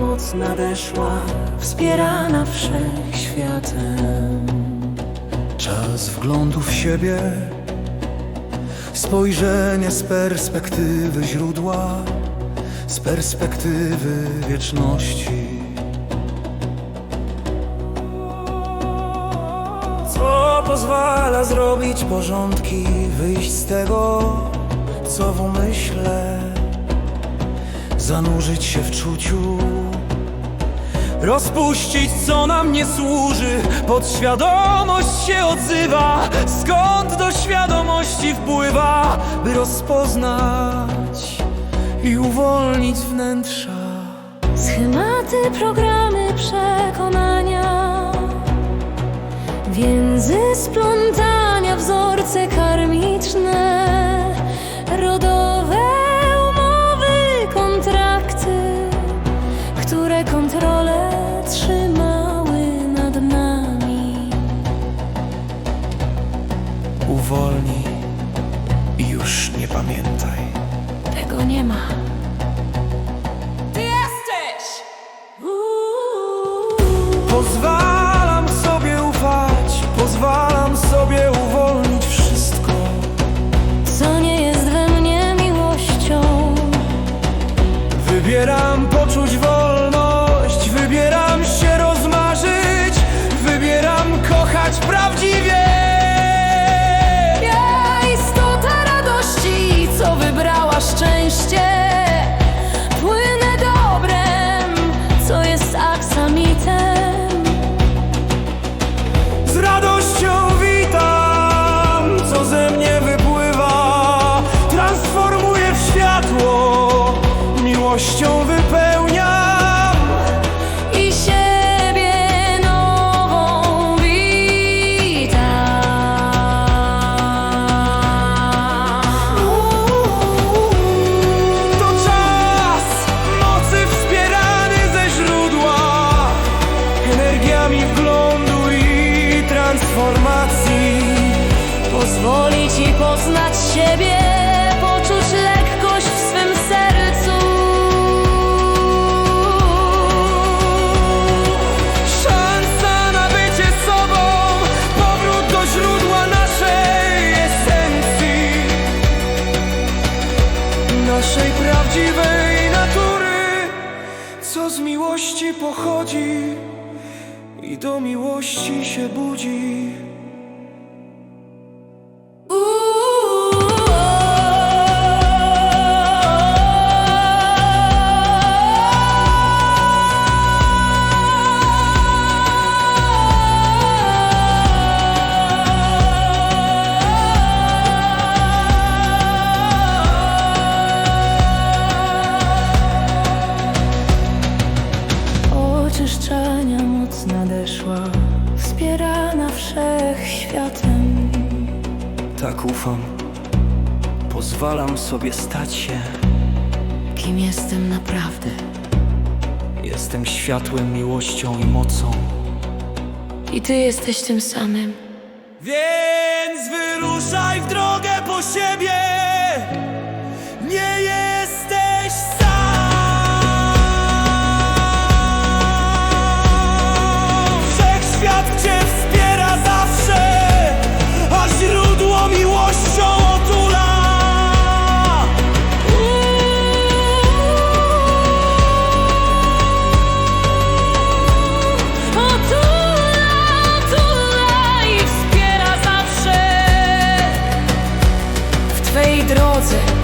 noc nadeszła, wspierana wszechświatem. Czas wglądu w siebie, spojrzenie z perspektywy źródła, z perspektywy wieczności. Co pozwala zrobić porządki, wyjść z tego, co w umyśle, zanurzyć się w czuciu. Rozpuścić, co nam nie służy Podświadomość się odzywa Skąd do świadomości wpływa By rozpoznać I uwolnić wnętrza Schematy, programy, przekonania Więzy splątania, energiami wglądu i transformacji. Pozwoli ci poznać siebie, poczuć lekkość w swym sercu. Szansa na bycie sobą, powrót do źródła naszej esencji, naszej prawdziwej natury, co z miłości pochodzi i do miłości się budzi. Tak ufam, pozwalam sobie stać się. Kim jestem naprawdę? Jestem światłem, miłością i mocą. I ty jesteś tym samym. Więc wyruszaj w drogę po siebie mojej drodze.